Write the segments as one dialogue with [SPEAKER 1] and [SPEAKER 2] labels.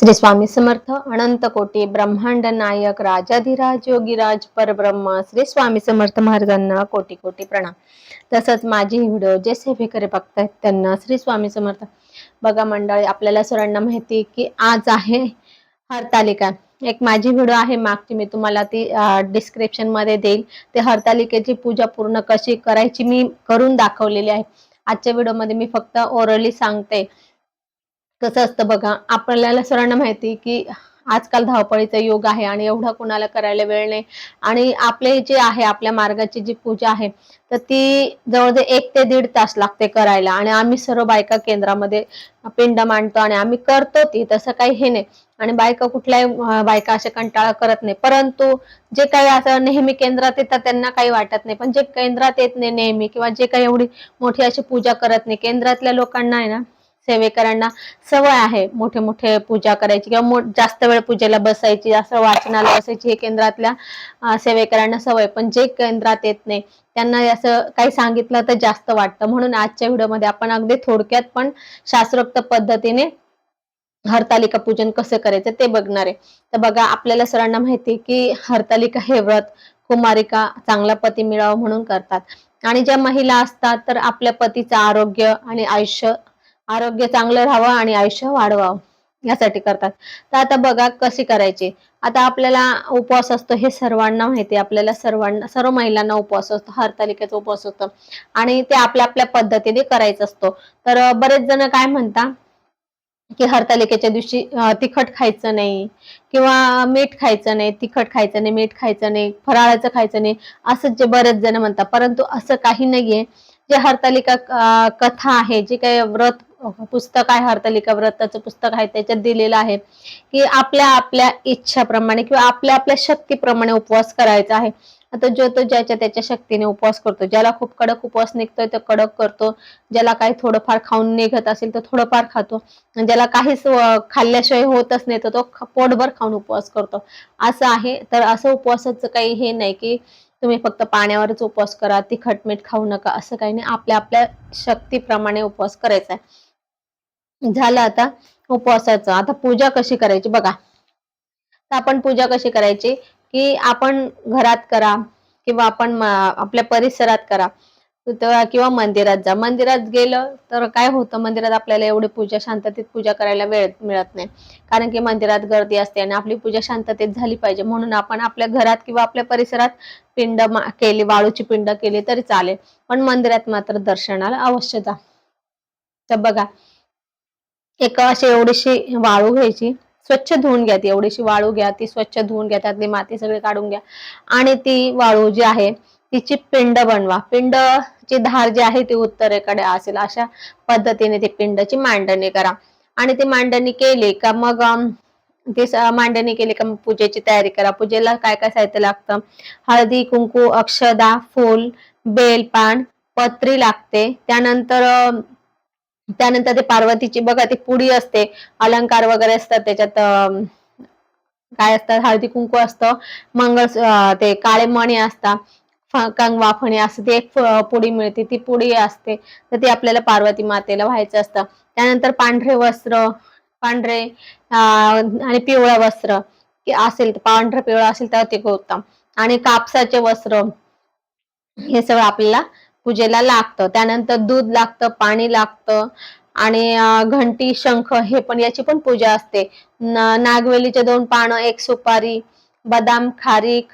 [SPEAKER 1] श्री स्वामी समर्थ अनंत कोटी ब्रह्मांड नायक राजाधिराज योगीराज परब्रह्म श्री स्वामी समर्थ महाराजांना कोटी कोटी प्रणाम. तसंच माझी व्हिडिओ जे सेवेकरे बघतायत त्यांना श्री स्वामी समर्थ. बघा मंडळी आपल्याला सर्वांना माहिती की आज आहे हरतालिका. एक माझी व्हिडिओ आहे मागची मी तुम्हाला ती डिस्क्रिप्शनमध्ये देईल. ते हरतालिकेची पूजा पूर्ण कशी करायची मी करून दाखवलेली आहे. आजच्या व्हिडिओमध्ये मी फक्त ओरली सांगते. कसं असतं बघा आपल्याला सरांना माहिती की आजकाल धावपळीचा युग आहे आणि एवढा कुणाला करायला वेळ नाही. आणि आपले जे आहे आपल्या मार्गाची जी पूजा आहे तर ती जवळजवळ एक ते दीड तास लागते करायला. आणि आम्ही सर्व बायका केंद्रामध्ये पिंड मांडतो आणि आम्ही करतो ती तसं काही हे नाही. आणि बायका कुठल्याही बायका असे कंटाळा करत नाही. परंतु जे काही असं नेहमी केंद्रात येतात त्यांना काही वाटत नाही. पण जे केंद्रात येत नाही नेहमी किंवा जे काही एवढी मोठी अशी पूजा करत नाही केंद्रातल्या लोकांना आहे ना सेवेकरांना सवय आहे मोठे मोठे पूजा करायची किंवा जास्त वेळ पूजेला बसायची असं वाचनाला बसायची हे केंद्रातल्या सेवेकरांना सवय. पण जे केंद्रात येत नाही त्यांना असं काही सांगितलं तर जास्त वाटतं. म्हणून आजच्या व्हिडिओमध्ये आपण अगदी थोडक्यात पण शास्त्रोक्त पद्धतीने हरतालिका पूजन कसं करायचं ते बघणार आहे. तर बघा आपल्याला सरांना माहिती आहे की हरतालिका हे व्रत कुमारिका चांगला पती मिळावा म्हणून करतात. आणि ज्या महिला असतात तर आपल्या पतीचं आरोग्य आणि आयुष्य आरोग्य चांगलं राहावं आणि आयुष्य वाढवावं यासाठी करतात. तर आता बघा कशी करायची. आता आपल्याला उपवास असतो हे सर्वांना माहिती आहे. आपल्याला सर्वांना सर्व महिलांना उपवास असतो हरतालिकेचा उपवास असतो. आणि ते आपल्या आपल्या पद्धतीने करायचं असतो. तर बरेच जण काय म्हणता की हरतालिकेच्या दिवशी तिखट खायचं नाही किंवा मीठ खायचं नाही तिखट खायचं नाही मीठ खायचं नाही फराळाचं खायचं नाही असं जे बरेच जण म्हणतात. परंतु असं काही नाहीये. जे हरतालिका कथा आहे जे काही व्रत पुस्तक आहे हरतालिका व्रताचं पुस्तक आहे त्याच्यात दिलेलं आहे की आपल्या आपल्या इच्छाप्रमाणे किंवा आपल्या आपल्या शक्तीप्रमाणे उपवास करायचा आहे. आता जो तो ज्याच्या त्याच्या शक्तीने उपवास करतो ज्याला खूप कडक उपवास निघतोय तो कडक करतो ज्याला काही थोडंफार खाऊन निघत असेल तर थोडंफार खातो आणि ज्याला काहीच खाल्ल्याशिवाय होतच नाही तर तो पोटभर खाऊन उपवास करतो. असं आहे. तर असं उपवासाचं काही हे नाही की तुम्ही फक्त पाण्यावरच उपवास करा तिखट मीठ खाऊ नका असं काही नाही. आपल्या आपल्या शक्तीप्रमाणे उपवास करायचा आहे. झालं आता उपवासाचं. आता पूजा कशी करायची बघा. तर आपण पूजा कशी करायची? की आपण घरात करा किंवा आपण आपल्या परिसरात करा. किंवा मंदिरात जा. मंदिरात गेलं तर काय होतं? मंदिरात आपल्याला एवढी पूजा शांततेत पूजा करायला वेळ मिळत नाही. कारण की मंदिरात गर्दी असते आणि आपली पूजा शांततेत झाली पाहिजे. म्हणून आपण आपल्या घरात किंवा आपल्या परिसरात पिंड केली वाळूची पिंड केली तरी चालेल. पण मंदिरात मात्र दर्शनाला अवश्य जा. तर बघा एक अशी एवढीशी वाळू घ्यायची. स्वच्छ धुवून घ्या ती एवढीशी वाळू घ्या ती स्वच्छ धुवून घ्या त्यातली माती सगळी काढून घ्या. आणि ती वाळू जी आहे तिची पिंड बनवा. पिंडची धार जी आहे ती उत्तरेकडे असेल. अशा पद्धतीने ती पिंडची मांडणी करा. आणि ती मांडणी केली का मग ती स- मांडणी केली का मग पूजेची तयारी करा. पूजेला काय काय साहित्य लागतं? हळदी कुंकू अक्षदा फूल बेलपान पत्री लागते. त्यानंतर त्यानंतर ते पार्वतीची बघा ती पुडी असते अलंकार वगैरे असतात त्याच्यात काय असतात हळदी कुंकू असतं मंगळ ते काळे मणी असतात कंगवा फणी असं ती एक पुडी मिळते ती पुडी असते तर ती आपल्याला पार्वती मातेला व्हायचं असतं. त्यानंतर पांढरे वस्त्र पांढरे आणि पिवळं वस्त्र असेल पांढरं पिवळं असेल तर ते उत्तम आणि कापसाचे वस्त्र हे सगळं आपल्याला पूजेला लागतं. त्यानंतर दूध लागतं पाणी लागतं आणि घंटी शंख हे पण याची पण पूजा असते. नागवेलीचे दोन पानं एक सुपारी बदाम खारीक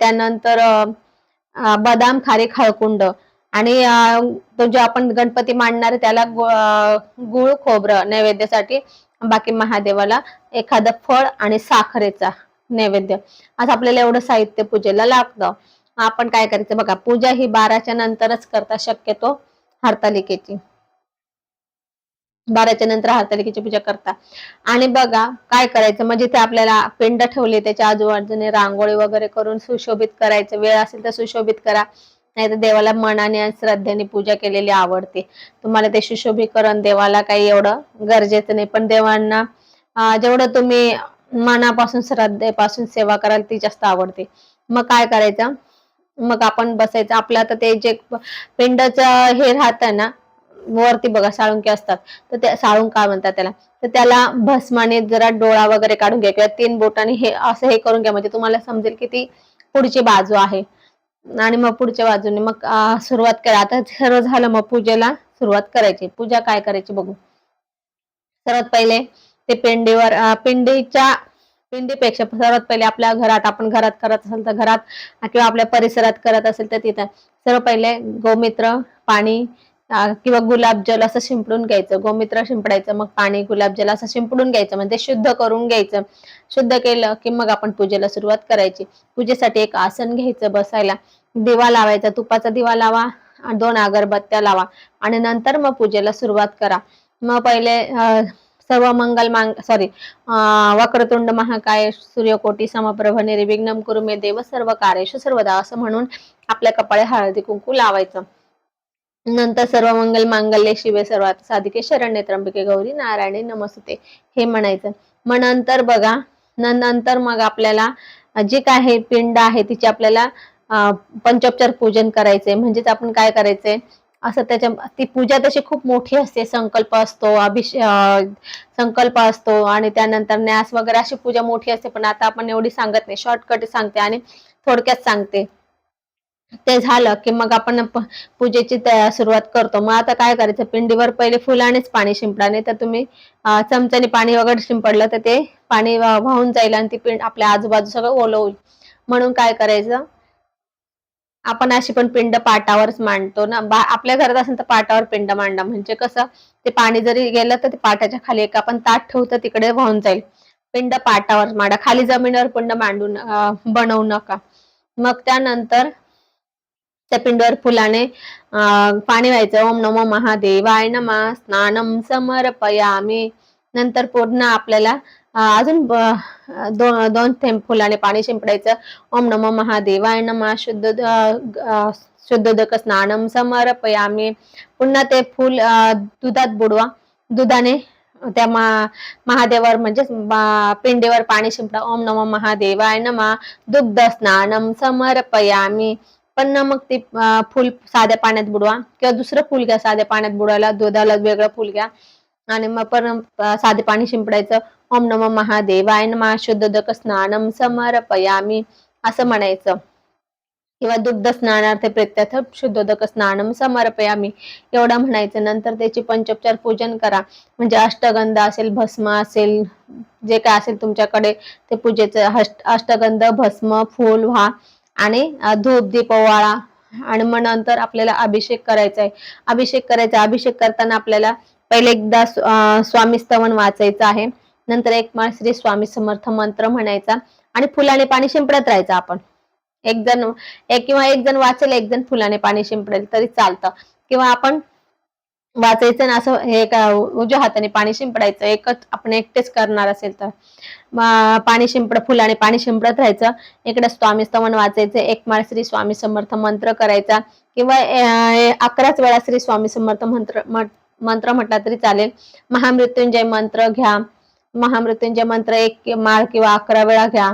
[SPEAKER 1] त्यानंतर बदाम खारीक हळकुंड आणि तो जो आपण गणपती मांडणार त्याला गुळ खोबरं नैवेद्यासाठी बाकी महादेवाला एखादं फळ आणि साखरेचा नैवेद्य. असं आपल्याला एवढं साहित्य पूजेला लागतं. आपण काय करायचं? बघा पूजा ही बाराच्या नंतरच करता शक्यतो हरतालिकेची. बाराच्या नंतर हरतालिकेची पूजा करता. आणि बघा काय करायचं? म्हणजे ते आपल्याला पिंड ठेवली त्याच्या आजूबाजूने रांगोळी वगैरे करून सुशोभित करायचं. वेळ असेल तर सुशोभित करा. नाही तर देवाला मनाने आणि श्रद्धेने पूजा केलेली आवडते. तुम्हाला ते सुशोभीकरण देवाला काही एवढं गरजेचं नाही. पण देवांना जेवढं तुम्ही मनापासून श्रद्धेपासून सेवा कराल ती जास्त आवडते. मग काय करायचं? मग आपण बसायचं. आपलं आता ते जे पिंडाचं हे राहतं ना वरती बघा साळुंके असतात तर त्या साळुंका म्हणतात त्याला? तर त्याला भस्माने जरा डोळा वगैरे काढून घ्या किंवा तीन बोटाने हे असं हे करून घ्या. म्हणजे तुम्हाला समजेल की ती पुढची बाजू आहे. आणि मग पुढच्या बाजूने मग सुरुवात करा. आता सर्व झालं मग पूजेला सुरुवात करायची. पूजा काय करायची बघू. सर्वात पहिले ते पिंडीवर पिंडीच्या पिंडीपेक्षा सर्वात पहिले आपल्या घरात आपण घरात करत असेल तर घरात किंवा आपल्या परिसरात करत असेल तर तिथं. सर्व पहिले गोमित्र पाणी किंवा गुलाबजल असं शिंपडून घ्यायचं. गोमित्र शिंपडायचं मग पाणी गुलाबजल असं शिंपडून घ्यायचं. म्हणजे शुद्ध करून घ्यायचं. शुद्ध केलं की मग आपण पूजेला सुरुवात करायची. पूजेसाठी एक आसन घ्यायचं बसायला. दिवा लावायचा तुपाचा दिवा लावा दोन अगरबत्त्या लावा आणि नंतर मग पूजेला सुरुवात करा. मग पहिले सर्व मंगल मांग सॉरी वक्रतुंड महाकाय सूर्यकोटी समप्रभ निर्विघ्नम कुरु मे देव सर्व कार्यश सर्वदा असं म्हणून आपल्या कपाळे हळदी कुंकू लावायचं. नंतर सर्व मंगल मांगल्य शिवे सर्वात साधिके शरण्य त्र्यंबिके गौरी नारायणी नमस्ते हे म्हणायचं. मग नंतर बघा नंतर मग आपल्याला जे काय पिंड आहे तिचे आपल्याला पंचोपचार पूजन करायचे. म्हणजेच आपण काय करायचंय असं त्याच्या ती पूजा तशी खूप मोठी असते. संकल्प असतो अभिषेक संकल्प असतो आणि त्यानंतर न्यास वगैरे अशी पूजा मोठी असते. पण आता आपण एवढी सांगत नाही. शॉर्टकट सांगते आणि थोडक्यात सांगते. ते झालं की मग आपण पूजेची सुरुवात करतो. मग आता काय करायचं? पिंडीवर पहिले फुलानेच पाणी शिंपडाने तर तुम्ही चमच्याने पाणी वगैरे शिंपडलं तर ते पाणी वाहून जाईल आणि ती पिंड आपल्या आजूबाजू सगळं ओलं होईल. म्हणून काय करायचं? आपण अशी पण पिंड पाटावरच मांडतो ना. बा आपल्या घरात असेल तर पाटावर पिंड मांडा. म्हणजे कसं ते पाणी जरी गेलं तर ते पाटाच्या खाली एक आपण ताट ठेवतो तिकडे वाहून जाईल. पिंड पाटावर मांडा. खाली जमिनीवर पिंड मांडून बनवू नका. मग त्यानंतर त्या पिंडवर फुलाने पाणी व्हायचं. ओम नमो महादेवाय नमा. स्नानम समर्पयामी. नंतर पूर्ण आपल्याला अजून दोन दोन थेंब फुलाने पाणी शिंपडायचं. ओम नमो महादेवाय नमा. शुद्ध शुद्धोदक स्नानम समर्पयामी. पुन्हा ते फुल दुधात बुडवा. दुधाने त्या महादेवावर म्हणजे पिंडीवर पाणी शिंपडा. ओम नमो महादेवाय नमा. दुग्ध स्नानम समर्पयामी. पण मग ते फुल साध्या पाण्यात बुडवा. किंवा दुसरं फुल घ्या साध्या पाण्यात बुडवायला दुधाला वेगळं फुल घ्या. आणि मग पण साधे पाणी शिंपडायचं. ओम नम महादेवाय नमा. शुद्धोदक स्नानम समर्पयामी. असं म्हणायचं. किंवा दुग्ध स्नानार्थ प्रत्यर्थ शुद्धोदक स्नानम समर्पयामी. एवढं म्हणायचं. नंतर त्याची पंचोपचार पूजन करा. म्हणजे अष्टगंध असेल भस्म असेल जे काय असेल तुमच्याकडे ते पूजेचं अष्टगंध भस्म फूल व्हा. आणि धूप दीप ओवाळा. आणि मग नंतर आपल्याला अभिषेक करायचा आहे अभिषेक करायचा. अभिषेक करताना आपल्याला पहिले एकदा स्वामी स्तवन वाचायचं आहे. नंतर एक माळ श्री स्वामी समर्थ मंत्र म्हणायचा आणि फुलाने पाणी शिंपडत राहायचं आपण. एक जण एक किंवा एक जण वाचेल एक जण फुलाने पाणी शिंपडेल तरी चालतं. किंवा आपण वाचायचं ना असं हे उजव्या हाताने पाणी शिंपडायचं एकच आपण एकटेच करणार असेल तर. पाणी शिंपड फुलाने पाणी शिंपडत राहायचं. इकडे स्वामी स्तवन वाचायचं एक माळ श्री स्वामी समर्थ मंत्र करायचा. किंवा अकराच वेळा श्री स्वामी समर्थ मंत्र मंत्र म्हटला तरी चालेल. महामृत्युंजय मंत्र घ्या. महामृत्युंजय मंत्र एक माळ किंवा अकरा वेळा घ्या.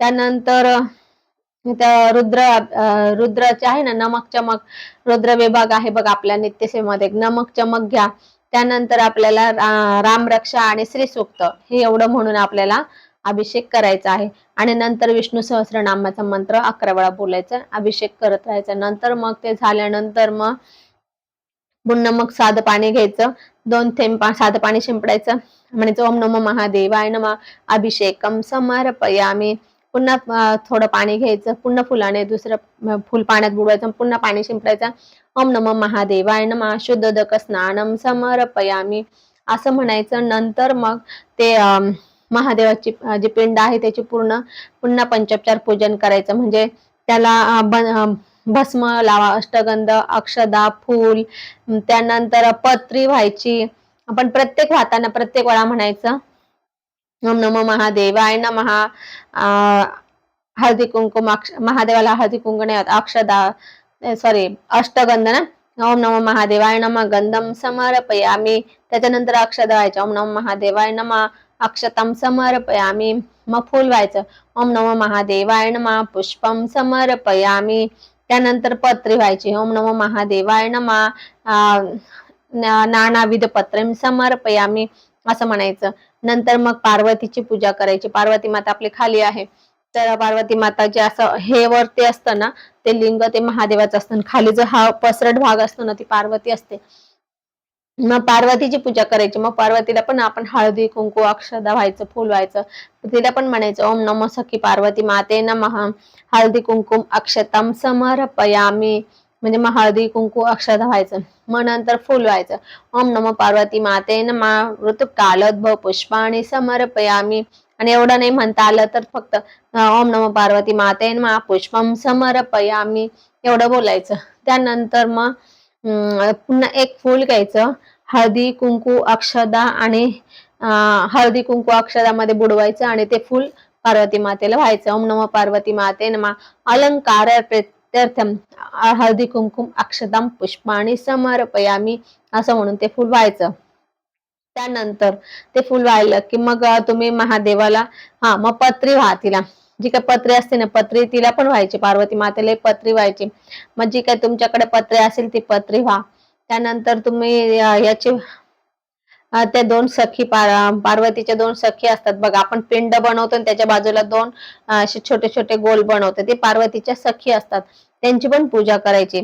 [SPEAKER 1] त्यानंतर त्या रुद्र रुद्राचे आहे ना नमक चमक रुद्र विभाग आहे बघ आपल्या नित्यसेमध्ये नमक चमक घ्या. त्यानंतर आपल्याला राम रक्षा आणि श्री सुक्त हे एवढं म्हणून आपल्याला अभिषेक करायचा आहे. आणि नंतर विष्णू सहस्रनामाचा मंत्र अकरा वेळा बोलायचा अभिषेक करत राहायचा. नंतर मग ते झाल्यानंतर मग पुन्हा मग साधं पाणी घ्यायचं. दोन थेंब साधं पाणी शिंपडायचं. म्हणायचं ओम नमो महादेवाय नमा. अभिषेकम समर्पयामी. पुन्हा थोडं पाणी घ्यायचं. पुन्हा फुलाने दुसरं फुल पाण्यात बुडवायचं. पुन्हा पाणी शिंपडायचं. ओम नम महादेवाय नमा. शुद्धोदक स्नानम समर्पयामी. असं म्हणायचं. नंतर मग ते महादेवाची जी पिंड आहे त्याची पूर्ण पुन्हा पंचोपचार पूजन करायचं. म्हणजे त्याला भस्म लावा अष्टगंध अक्षदा फूल त्यानंतर पत्री व्हायची. आपण प्रत्येक वाहताना प्रत्येक वेळा म्हणायचं ओम नमो महादेवाय नमः. हळदी कुंकुम महादेवाला हळदी कुंकू अक्षदा सॉरी अष्टगंध ना? ओम नमो महादेवाय नम. गंधम समर्पयामी. त्याच्यानंतर अक्षदा व्हायचं ओम नमो महादेवाय नम. अक्षतम समर्पयामी. मग फुल व्हायचं ओम नमो महादेवाय नम. पुष्पम समर्पयामी. त्यानंतर पत्रे व्हायची. ओम नमो महादेवाय नमा. नानाविध पत्र समर्पयामी असं म्हणायचं. नंतर मग पार्वतीची पूजा करायची. पार्वती माता आपली खाली आहे. तर पार्वती माता जे असं हे वरती असतं ना ते लिंग ते महादेवाचं असतं. आणि खाली जो हा पसरट भाग असतो ना ती पार्वती असते. मग पार्वतीची पूजा करायची. मग पार्वतीला पण आपण हळदी कुंकू अक्षदा व्हायचं फुल व्हायचं तिला पण म्हणायचं ओम नम सखी पार्वती माते नमः. हळदी कुंकुम अक्षतम समर्पयामी. म्हणजे मग हळदी कुंकू अक्षदा व्हायचं मग नंतर फुल व्हायचं ओम नमो पार्वती माते नमः. ऋतू कालोद्भव पुष्पाणी समर्पयामी. आणि एवढं नाही म्हणता आलं तर फक्त ओम नमो पार्वती माते नमः. पुष्पम समर्पयामी. एवढं बोलायचं. त्यानंतर मग पुन्हा एक फूल घ्यायचं. हळदी कुंकू अक्षदा आणि हळदी कुंकू अक्षदामध्ये बुडवायचं आणि ते फूल पार्वती मातेला व्हायचं. ओम नम पार्वती माते नमा. अलंकार प्रत्यर्थम हळदी कुंकुम अक्षदाम पुष्पाणी समर्पयामी असं म्हणून ते फूल व्हायचं. त्यानंतर ते फुल व्हायला की मग तुम्ही महादेवाला हा मग पत्री व्हा तिला. जी काय पत्री असते ना पत्री तिला पण व्हायची. पार्वती मातेला एक पत्री व्हायची. मग जी काय तुमच्याकडे पत्रे असेल ती पत्री व्हा. त्यानंतर तुम्ही याची त्या दोन सखी पार- पार्वतीच्या दोन सखी असतात बघा. आपण पिंड बनवतो आणि त्याच्या बाजूला दोन असे छोटे छोटे गोल बनवतो. ते पार्वतीच्या सखी असतात. त्यांची पण पूजा करायची.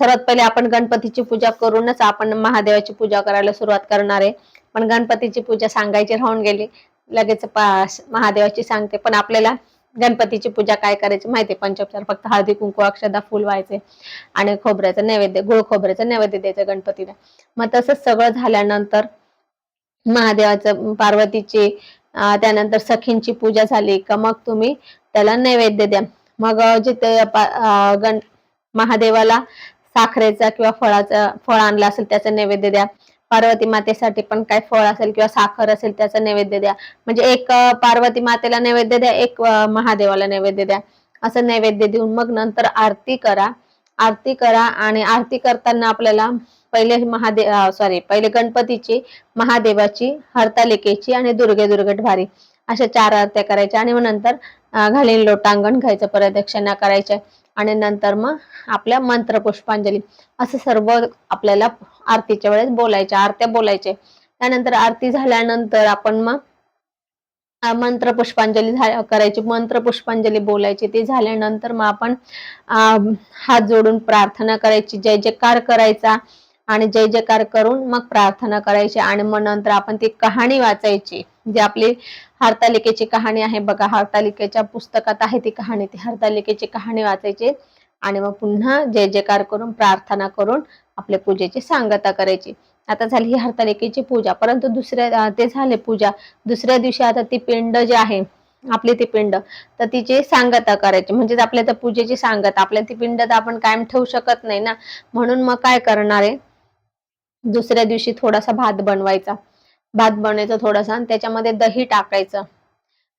[SPEAKER 1] सर्वात पहिले आपण गणपतीची पूजा करूनच आपण महादेवाची पूजा करायला सुरुवात करणार आहे. पण गणपतीची पूजा सांगायची राहून गेली. लगेच महादेवाची सांगते. पण आपल्याला गणपतीची पूजा काय करायची माहिती पंचोपचार फक्त हळदी कुंकू अक्षदा फुल व्हायचे आणि खोबऱ्याचं नैवेद्य गुळ खोबऱ्याचं नैवेद्य द्यायचं गणपतीला. मग तसंच सगळं झाल्यानंतर महादेवाचं पार्वतीची त्यानंतर सखींची पूजा झाली का मग तुम्ही त्याला नैवेद्य द्या. मग जिथे अं, गण महादेवाला साखरेचा किंवा फळाचा फळ आणला असेल त्याचं नैवेद्य द्या. पार्वती मातेसाठी पण काय फळ असेल किंवा साखर असेल त्याचा नैवेद्य द्या. म्हणजे एक पार्वती मातेला नैवेद्य द्या एक महादेवाला नैवेद्य द्या. असं नैवेद्य देऊन मग नंतर आरती करा. आरती करा आणि आरती करताना आपल्याला पहिले महादेव सॉरी पहिले गणपतीची महादेवाची हरतालिकेची आणि दुर्गे दुर्गटभारी अशा चार आरत्या करायच्या आणि मग नंतर घालीन लोटांगण घ्यायचं प्रदक्षिणा करायच्या. आणि नंतर मग आपल्या मंत्र पुष्पांजली असं सर्व आपल्याला आरतीच्या वेळेस बोलायच्या आरत्या बोलायचे. त्यानंतर आरती झाल्यानंतर आपण मग मंत्र पुष्पांजली झा- करायची. मंत्र पुष्पांजली बोलायची. ते झाल्यानंतर मग आपण हात जोडून प्रार्थना करायची. जय जयकार करायचा. आणि जय जयकार करून मग प्रार्थना करायची आणि मग नंतर आपण ती कहाणी वाचायची. जी आपली हरतालिकेची कहाणी आहे बघा हरतालिकेच्या पुस्तकात आहे ती कहाणी. ती हरतालिकेची कहाणी वाचायची आणि मग पुन्हा जय जयकार करून प्रार्थना करून आपल्या पूजेची सांगता करायची. आता झाली ही हरतालिकेची पूजा. परंतु दुसऱ्या ते झाले पूजा. दुसऱ्या दिवशी आता ती पिंड जी आहे आपली ती पिंड तर तिची सांगता करायची. म्हणजे आपल्या त्या पूजेची सांगता. आपल्या ती पिंड तर आपण कायम ठेवू शकत नाही ना. म्हणून मग काय करणार आहे? दुसऱ्या दिवशी थोडासा भात बनवायचा. भात बनवायचा थोडासा आणि त्याच्यामध्ये दही टाकायचं.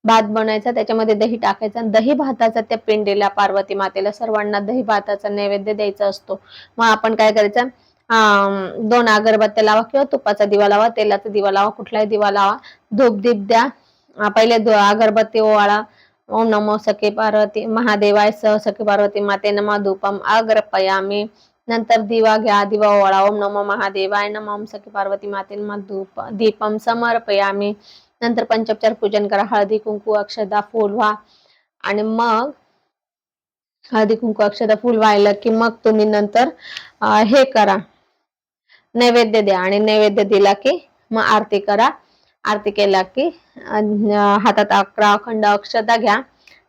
[SPEAKER 1] भात बनायचा त्याच्यामध्ये दही टाकायचा आणि दही भाताचा त्या पिंडीला पार्वती मातेला सर्वांना दही भाताचा नैवेद्य द्यायचा असतो. मग आपण काय करायचं? अं, दोन अगरबत्त्या लावा किंवा तुपाचा दिवा लावा तेलाचा दिवा लावा कुठलाही दिवा लावा. धूप दीप द्या. पहिले अगरबत्ती ओवाळा. ओम नमो सखी पार्वती महादेवाय सह सखी पार्वती माते नमा धूपम अग्रपयामी. नंतर दिवा घ्या दिवा ओळा ओम नमो महादेवाय नम ओम सखी पार्वती माते धूप दीपम समर्पयामी. नंतर पंचोपचार पूजन करा हळदी कुंकू अक्षदा फूल व्हा. आणि मग हळदी कुंकू अक्षदा फूल व्हायला की मग तुम्ही नंतर हे करा. नैवेद्य द्या आणि नैवेद्य दिला की मग आरती करा. आरती केला की हातात अकरा अखंड अक्षता घ्या.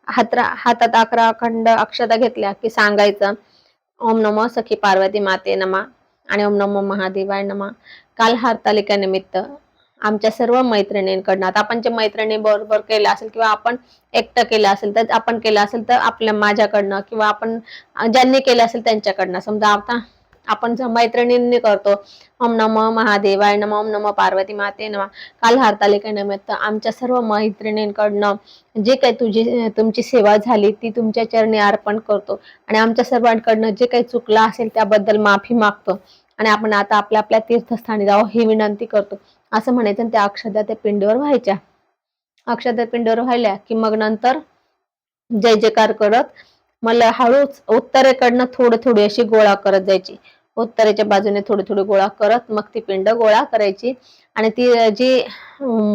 [SPEAKER 1] हात हातात अकरा अखंड अक्षता घेतल्या की सांगायचं ओम नमो सखी पार्वती माते नमा आणि ओम नमो महादेवाय नमा. काल हरतालिका निमित्त आमच्या सर्व मैत्रिणींकडनं आता आपण जे मैत्रिणी बरोबर केलं असेल किंवा आपण एकटं केलं असेल तर आपण केलं असेल तर आपल्या माझ्याकडनं किंवा आपण ज्यांनी केलं असेल त्यांच्याकडनं. समजा आता आपण जर मैत्रिणींनी करतो. ओम नम महादेवाय नम ओम नम पार्वती माते नमा. काल हरतालिका निमित्त आमच्या सर्व मैत्रिणींकडनं जे काही तुझी तुमची सेवा झाली ती तुमच्या चरणी अर्पण करतो. आणि आमच्या सर्वांकडनं जे काही चुकलं असेल त्याबद्दल माफी मागतो. आणि आपण आता आपल्या आपल्या तीर्थस्थानी जावं ही विनंती करतो. असं म्हणायचं आणि त्या अक्षदा त्या पिंडीवर व्हायच्या. अक्षदा पिंडीवर व्हायल्या की मग नंतर जय जयकार करत मला हळूच उत्तरेकडनं थोडे थोडी अशी गोळा करत जायची. उत्तरेच्या बाजूने थोडी थोडी गोळा करत मग ती पिंड गोळा करायची. आणि ती जी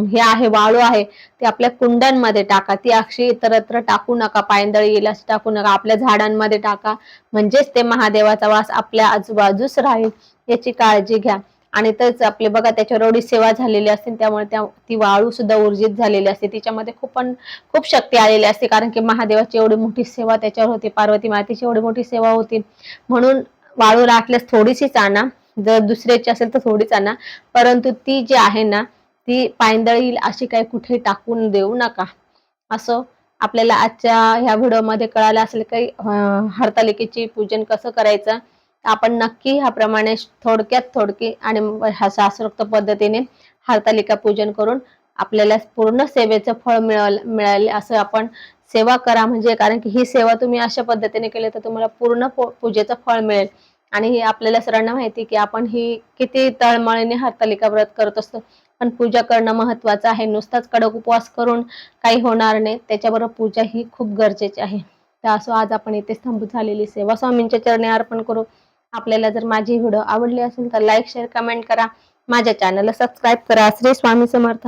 [SPEAKER 1] हे आहे वाळू आहे ती आपल्या कुंडांमध्ये टाका. ती अक्षी इतरत्र टाकू नका पायंदळी येईल अशी टाकू नका. आपल्या झाडांमध्ये टाका. म्हणजेच ते महादेवाचा वास आपल्या आजूबाजूस राहील याची काळजी घ्या. आणि तेच आपले बघा त्याच्यावर एवढी सेवा झालेली असते त्यामुळे त्या ती वाळू सुद्धा ऊर्जित झालेली असते. तिच्यामध्ये खूप पण खूप शक्ती आलेली असते. कारण की महादेवाची एवढी मोठी सेवा त्याच्यावर होती. पार्वती मातेची एवढी मोठी सेवा होती. म्हणून वाळू राखल्यास थोडीशीच आणा जर दुसऱ्याची असेल तर थोडीच आणा परंतु ती जी आहे ना ती पायंदळी अशी काही कुठे टाकून देऊ नका. असं आपल्याला आजच्या ह्या व्हिडिओमध्ये कळालं असेल काही हरतालिकेची पूजन कसं करायचं आपण नक्की ह्याप्रमाणे थोडक्यात थोडकी आणि ह्या शास्त्रोक्त पद्धतीने हरतालिका पूजन करून आपल्याला पूर्ण सेवेचं फळ मिळाल मिळाले असं आपण सेवा करा म्हणजे कारण की ही सेवा तुम्ही अशा पद्धतीने केली तर तुम्हाला पूर्ण पूजेचं फळ मिळेल. आणि हे आपल्याला सर्वांना माहिती की आपण ही किती तळमळीने हरतालिका व्रत करत असतो. पण पूजा करणं महत्वाचं आहे. नुसताच कडक उपवास करून काही होणार नाही. त्याच्याबरोबर पूजा ही खूप गरजेची आहे. तर असं आज आपण इथे थांबू झालेली सेवा स्वामींच्या चरणी अर्पण करू. आपल्याला जर माझी व्हिडिओ आवडली असेल तर लाईक शेअर कमेंट करा. माझ्या चॅनलला सबस्क्राईब करा. श्री स्वामी समर्थ.